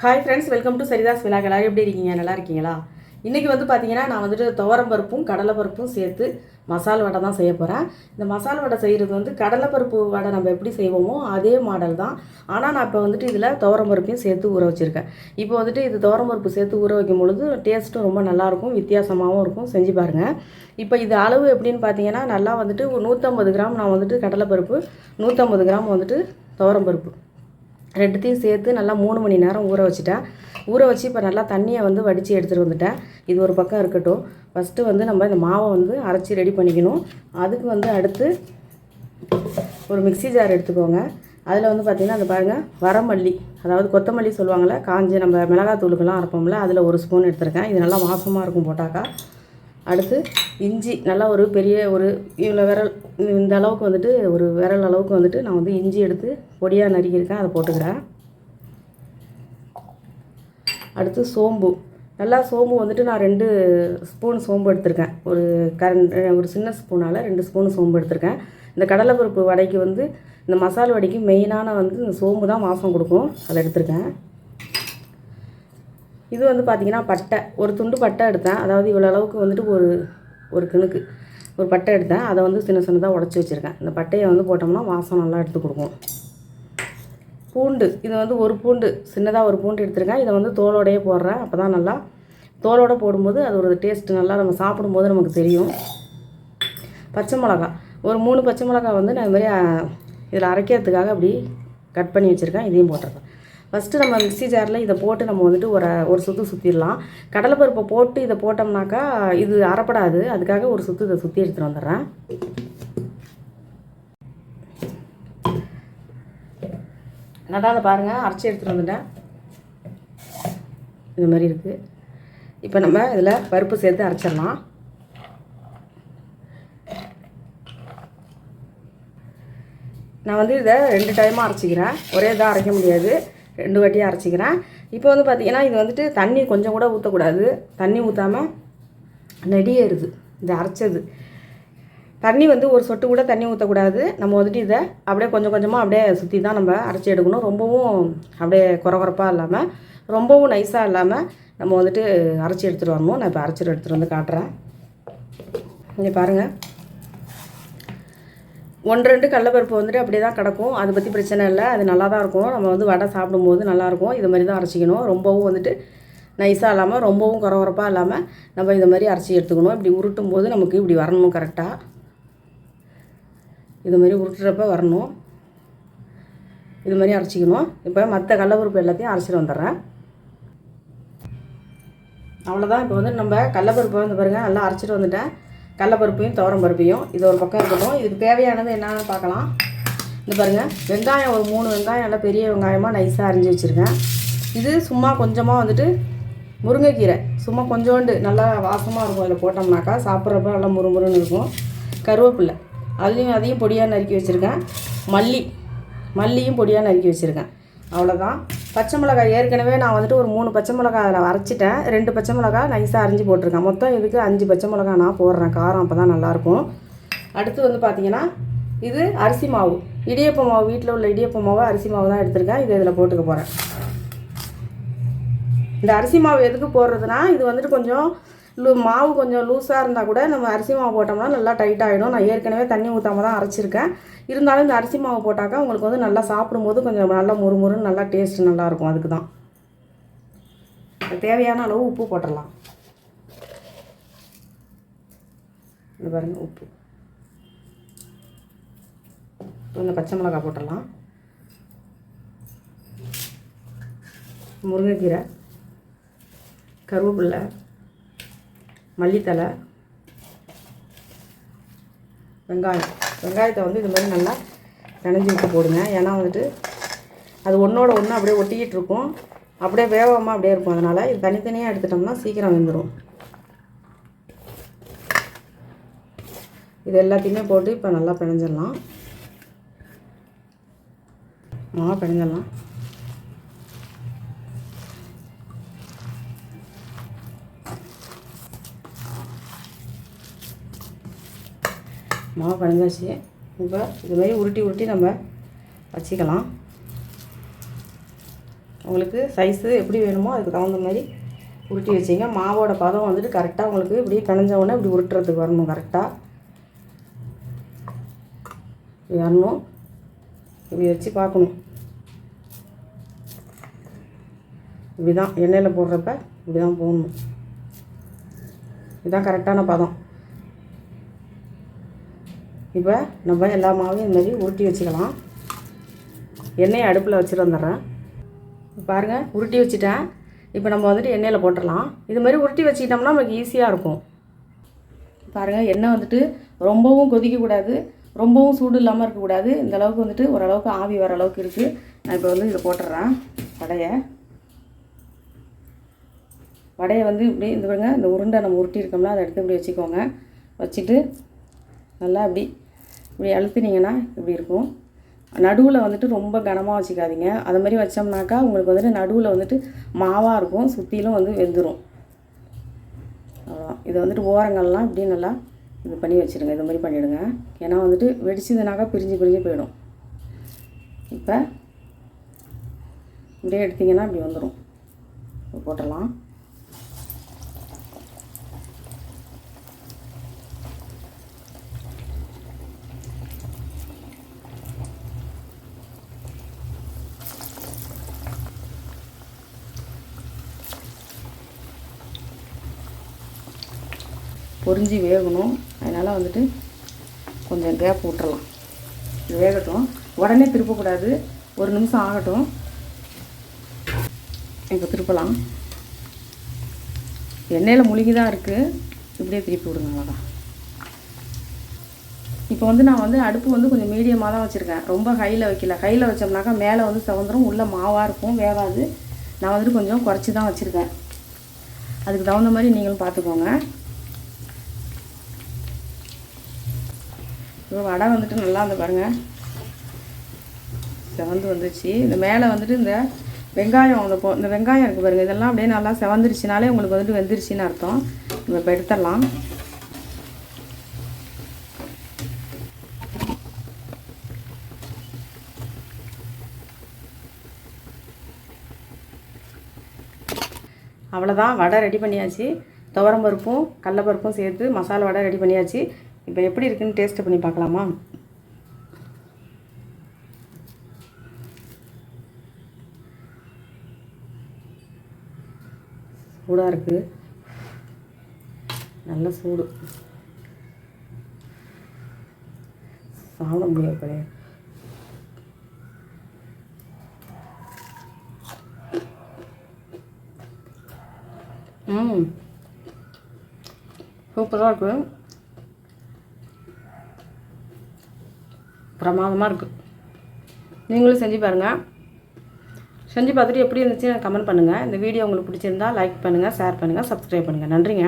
Hi friends welcome to Saritha's விழாக் எப்படி இருக்கீங்க? நல்லா இருக்கீங்களா? இன்றைக்கி வந்து பார்த்தீங்கன்னா நான் வந்துட்டு துவரம்பருப்பும் கடலைப்பருப்பும் சேர்த்து மசால் வடை தான் செய்ய போகிறேன் இந்த மசால் வடை செய்கிறது வந்து கடலைப்பருப்பு வடை நம்ம எப்படி செய்வோமோ அதே மாடல் தான். ஆனால் நான் இப்போ வந்துட்டு இதில் துவரம்பருப்பையும் சேர்த்து ஊற வச்சுருக்கேன். இப்போ வந்துட்டு இது துவரம்பருப்பு சேர்த்து ஊற வைக்கும் பொழுது டேஸ்ட்டும் ரொம்ப நல்லாயிருக்கும் வித்தியாசமாகவும் இருக்கும். செஞ்சு பாருங்கள் இப்போ இது அளவு எப்படின்னு பார்த்தீங்கன்னா நல்லா வந்துட்டு ஒரு நூற்றம்பது கிராம் நான் வந்துட்டு கடலைப்பருப்பு நூற்றம்பது கிராம் வந்துட்டு துவரம்பருப்பு. ரெண்டுத்தையும் சேர்த்து நல்லா மூணு மணி நேரம் ஊற வச்சுட்டேன் ஊற வச்சு இப்போ நல்லா தண்ணியை வந்து வடித்து எடுத்துகிட்டு வந்துட்டேன் இது ஒரு பக்கம் இருக்கட்டும். ஃபஸ்ட்டு வந்து நம்ம இந்த மாவை வந்து அரைச்சி ரெடி பண்ணிக்கணும். அதுக்கு வந்து அடுத்து ஒரு மிக்ஸி ஜார் எடுத்துக்கோங்க. அதில் வந்து பார்த்திங்கன்னா அந்த பாருங்கள் வரமல்லி அதாவது கொத்தமல்லி சொல்லுவாங்கள்ல காஞ்சி நம்ம மிளகாத்தூளுக்கெல்லாம் அரைப்போம்ல அதில் ஒரு ஸ்பூன் எடுத்திருக்கேன். இது நல்லா வாசமாக இருக்கும் போட்டாக்கா. அடுத்து இஞ்சி நல்லா ஒரு பெரிய ஒரு இவ்வளோ விரல் இந்த அளவுக்கு வந்துட்டு ஒரு விரல் அளவுக்கு வந்துட்டு நான் வந்து இஞ்சி எடுத்து பொடியாக நறுக்கியிருக்கேன் அதை போட்டுக்கிறேன். அடுத்து சோம்பு. நல்லா சோம்பு வந்துட்டு நான் ரெண்டு ஸ்பூன் சோம்பு எடுத்திருக்கேன். ஒரு கரண்ட் ஒரு சின்ன ஸ்பூனால் ரெண்டு ஸ்பூன் சோம்பு எடுத்திருக்கேன். இந்த கடலைப்பருப்பு வடைக்கு வந்து இந்த மசால் வடைக்கு மெயினான வந்து இந்த சோம்பு தான் வாசம் கொடுக்கும் அதை எடுத்திருக்கேன். இது வந்து பார்த்திங்கன்னா பட்டை. ஒரு துண்டு பட்டை எடுத்தேன். அதாவது இவ்வளோ அளவுக்கு வந்துட்டு ஒரு ஒரு கிணுக்கு. ஒரு பட்டை எடுத்தேன். அதை வந்து சின்ன சின்னதாக உடச்சி வச்சுருக்கேன். இந்த பட்டையை வந்து போட்டோம்னா வாசம் நல்லா எடுத்து கொடுக்கும். பூண்டு. இது வந்து ஒரு பூண்டு. சின்னதாக ஒரு பூண்டு எடுத்திருக்கேன். இதை வந்து தோலோடையே போடுறேன். அப்போ தான் நல்லா தோலோட போடும்போது அது ஒரு டேஸ்ட்டு நல்லா நம்ம சாப்பிடும்போது நமக்கு தெரியும். பச்சை மிளகா. ஒரு மூணு பச்சை மிளகா வந்து நான் இது மாதிரி இதில் அரைக்கிறதுக்காக அப்படி கட் பண்ணி வச்சுருக்கேன். இதையும் போட்டிருக்கேன். ஃபஸ்ட்டு நம்ம மிக்ஸி ஜாரில் இதை போட்டு நம்ம வந்துட்டு ஒரு ஒரு சுற்று சுற்றிடலாம் கடலைப்பருப்பை போட்டு இதை போட்டோம்னாக்கா இது அறப்படாது. அதுக்காக ஒரு சுற்று இதை சுற்றி எடுத்துகிட்டு வந்துடுறேன். நல்லா அதை பாருங்கள் அரைச்சி எடுத்துகிட்டு வந்துட்டேன். இது மாதிரி இருக்குது இப்போ நம்ம இதில் பருப்பு சேர்த்து அரைச்சிடலாம். நான் வந்து இதை ரெண்டு டைமாக அரைச்சிக்கிறேன். ஒரே இதாக அரைக்க முடியாது. ரெண்டு வாட்டியாக அரைச்சிக்கிறேன். இப்போ வந்து பார்த்திங்கன்னா இது வந்துட்டு தண்ணி கொஞ்சம் கூட ஊற்றக்கூடாது தண்ணி ஊற்றாமல் நெடியேறுது. இது அரைச்சது. தண்ணி வந்து ஒரு சொட்டு கூட தண்ணி ஊற்றக்கூடாது நம்ம வந்துட்டு இதை அப்படியே கொஞ்சம் கொஞ்சமாக அப்படியே சுற்றி தான் நம்ம அரைச்சி எடுக்கணும். ரொம்பவும் அப்படியே குறகுறப்பாக இல்லாமல் ரொம்பவும் நைஸாக இல்லாமல் நம்ம வந்துட்டு அரைச்சி எடுத்துகிட்டு வரணும். நான் இப்போ அரைச்சிட்டு எடுத்துகிட்டு வந்து காட்டுறேன். இங்கே பாருங்கள் ஒன்று ரெண்டு கடலப்பருப்பு வந்துட்டு அப்படியே தான் கிடக்கும். அதை பற்றி பிரச்சனை இல்லை. அது நல்லா தான் இருக்கும். நம்ம வந்து வடை சாப்பிடும்போது நல்லாயிருக்கும் இது மாதிரி தான் அரைச்சிக்கணும். ரொம்பவும் வந்துட்டு நைஸாக இல்லாமல் ரொம்பவும் குறவரப்பாக இல்லாமல் நம்ம இந்த மாதிரி அரைச்சி எடுத்துக்கணும். இப்படி உருட்டும் போது நமக்கு இப்படி வரணும் கரெக்டாக இது மாதிரி உருட்டுறப்ப வரணும். இது மாதிரி அரைச்சிக்கணும். இப்போ மற்ற கடலப்பருப்பு எல்லாத்தையும் அரைச்சிட்டு வந்துடுறேன். அவ்வளோதான் இப்போ வந்து நம்ம கடலப்பருப்பை வந்து பாருங்கள் நல்லா அரைச்சிட்டு வந்துட்டேன். கடலப்பருப்பையும் துவரம் பருப்பையும் இது ஒரு பக்கம் இருக்கட்டும். இதுக்கு தேவையானது என்னென்னு பார்க்கலாம். இந்த பாருங்கள் வெங்காயம் ஒரு மூணு வெங்காயம் நல்லா பெரிய வெங்காயமாக நைஸாக அரிஞ்சு வச்சுருக்கேன். இது சும்மா கொஞ்சமாக வந்துட்டு முருங்கைக்கீரை. சும்மா கொஞ்சோண்டு நல்லா வாசமாக இருக்கும் அதில் போட்டோம்னாக்கா சாப்பிட்றப்ப நல்லா முறுமுறுன்னு இருக்கும். கருவேப்பில்லை. அதுலேயும் அதையும் பொடியாக நறுக்கி வச்சுருக்கேன். மல்லி மல்லியும் பொடியாக நறுக்கி வச்சுருக்கேன். அவ்வளோதான் பச்சை மிளகாய் ஏற்கனவே நான் வந்துட்டு ஒரு மூணு பச்சை மிளகாய் அதில் அரைச்சிட்டேன் ரெண்டு பச்சை மிளகாய் நைஸாக அரிஞ்சு போட்டிருக்கேன். மொத்தம் இதுக்கு அஞ்சு பச்சை மிளகாய் நான் போடுறேன். காரம் அப்போ தான் நல்லாயிருக்கும். அடுத்து வந்து பார்த்திங்கன்னா இது அரிசி மாவு. இடியப்ப மாவு வீட்டில் உள்ள இடியப்ப மாவு அரிசி மாவு தான் எடுத்திருக்கேன். இது இதில் போட்டுக்க போகிறேன் இந்த அரிசி மாவு எதுக்கு போடுறதுனா இது வந்துட்டு கொஞ்சம் லூ மாவு கொஞ்சம் லூஸாக இருந்தால் கூட நம்ம அரிசி மாவு போட்டோம்னா நல்லா டைட் ஆகிடும் நான் ஏற்கனவே தண்ணி ஊற்றாம தான் அரைச்சிருக்கேன். இருந்தாலும் இந்த அரிசி மாவு போட்டாக்கா உங்களுக்கு வந்து நல்லா சாப்பிடும்போது கொஞ்சம் நல்லா முறுமுறுன்னு நல்லா டேஸ்ட் நல்லாயிருக்கும் அதுக்கு தான் தேவையான அளவு உப்பு போட்டுடலாம். இது பாருங்கள் உப்பு. கொஞ்சம் பச்சை மிளகாய் போட்டுடலாம். முருங்கைக்கீரை கருவேப்பில்லை மல்லித்தலை வெங்காயம். வெங்காயத்தை வந்து இது மாதிரி நல்லா நனைஞ்சி விட்டு போடுங்க. ஏன்னா வந்துட்டு அது ஒன்றோட ஒன்று அப்படியே ஒட்டிக்கிட்டு இருக்கும். அப்படியே வேகமாக அப்படியே இருக்கும். அதனால் இது தனித்தனியாக எடுத்துட்டோம்னா சீக்கிரம் வெந்துடும் இது எல்லாத்தையுமே போட்டு இப்போ நல்லா பிணைஞ்சிடலாம். மாவு பிணைஞ்சிடலாம். மாவு கலந்தாச்சு. இப்போ இது மாதிரி உருட்டி உருட்டி நம்ம வச்சுக்கலாம். உங்களுக்கு சைஸு எப்படி வேணுமோ அதுக்கு தகுந்த மாதிரி உருட்டி வச்சிங்க. மாவோட பதம் வந்துட்டு கரெக்டாக உங்களுக்கு இப்படி பிணைஞ்ச உடனே இப்படி உருட்டுறதுக்கு வரணும் கரெக்டாக இப்படி வரணும். இப்படி வச்சு பார்க்கணும். இப்படி தான் எண்ணெயில் போடுறப்ப இப்படி தான் போடணும். இதுதான் கரெக்டான பதம். இப்போ நம்ம எல்லா மாவையும் இந்த மாதிரி உருட்டி வச்சுக்கலாம். எண்ணெயை அடுப்பில் வச்சுட்டு வந்துடுறேன். பாருங்கள் உருட்டி வச்சுட்டேன். இப்போ நம்ம வந்துட்டு எண்ணெயில் போட்டுடலாம். இது மாதிரி உருட்டி வச்சுக்கிட்டோம்னா நமக்கு ஈஸியாக இருக்கும். பாருங்கள் எண்ணெய் வந்துட்டு ரொம்பவும் கொதிக்கக்கூடாது. ரொம்பவும் சூடு இல்லாமல் இருக்கக்கூடாது. இந்த அளவுக்கு வந்துட்டு ஓரளவுக்கு ஆவி வர அளவுக்கு இருக்குது நான் இப்போ வந்து இதை போட்டுடுறேன். வடையை. வடையை வந்து இப்படி இந்த பாருங்கள் இந்த உருண்டை நம்ம உருட்டி இருக்கோம்னா அதை எடுத்து இப்படி வச்சுக்கோங்க. வச்சுட்டு நல்லா அப்படி இப்படி அழுத்தினீங்கன்னா இப்படி இருக்கும். நடுவில் வந்துட்டு ரொம்ப கனமாக வச்சுக்காதீங்க. அது மாதிரி வச்சோம்னாக்கா உங்களுக்கு வந்துட்டு நடுவில் வந்துட்டு மாவாக இருக்கும். சுற்றிலும் வந்து வெந்துடும் அவ்வளோதான் இதை வந்துட்டு ஓரங்கள்லாம் இப்படி நல்லா இது பண்ணி வச்சுருங்க. இது மாதிரி பண்ணிவிடுங்க ஏன்னா வந்துட்டு வெடிச்சதுனாக்கா பிரிஞ்சு பிரிஞ்சு போயிடும். இப்போ இப்படியே எடுத்திங்கன்னா இப்படி வந்துடும் போட்டுடலாம். பொறிஞ்சி வேகணும். அதனால் வந்துட்டு கொஞ்சம் கேப் விட்டுறலாம். வேகட்டும். உடனே திருப்பக்கூடாது. ஒரு நிமிஷம் ஆகட்டும். இப்போ திருப்பலாம். எண்ணெயில் முழுகி தான் இருக்குது இப்படியே திருப்பி விடுங்க அவ்வளோதான் இப்போ வந்து நான் வந்து அடுப்பு வந்து கொஞ்சம் மீடியமாக தான் வச்சுருக்கேன். ரொம்ப ஹையில் வைக்கல. ஹையில் வச்சோம்னாக்கா மேலே வந்து சவுந்தரம் உள்ளே மாவாக இருக்கும் வேகாது. நான் வந்துட்டு கொஞ்சம் குறைச்சி தான் வச்சுருக்கேன். அதுக்கு தகுந்த மாதிரி நீங்களும் பார்த்துக்கோங்க வடை வந்துட்டு நல்லா அந்த பாருங்கள் செவந்து வந்துச்சு இந்த மேலே வந்துட்டு இந்த வெங்காயம் அந்த இந்த வெங்காயம் இருக்குது பாருங்கள் இதெல்லாம் அப்படியே நல்லா செவந்துருச்சுனாலே உங்களுக்கு வந்துட்டு வெந்துருச்சுன்னு அர்த்தம். நம்ம இப்போ எடுத்துடலாம். அவ்வளோதான் வடை ரெடி பண்ணியாச்சு. துவரம் பருப்பும் கடலப்பருப்பும் சேர்த்து மசாலா வடை ரெடி பண்ணியாச்சு. இப்போ எப்படி இருக்குன்னு டேஸ்ட் பண்ணி பார்க்கலாமா? சூடாக இருக்குது நல்ல சூடு. சாப்பிட முடியாது கிடையாது ம். சூப்பராக இருக்குது பிரமாதமாக இருக்குது நீங்களும் செஞ்சு பாருங்கள் செஞ்சு பார்த்துட்டு எப்படி இருந்துச்சு கமெண்ட் பண்ணுங்கள் இந்த வீடியோ உங்களுக்கு பிடிச்சிருந்தா லைக் பண்ணுங்கள் ஷேர் பண்ணுங்கள் சப்ஸ்கிரைப் பண்ணுங்கள் நன்றிங்க.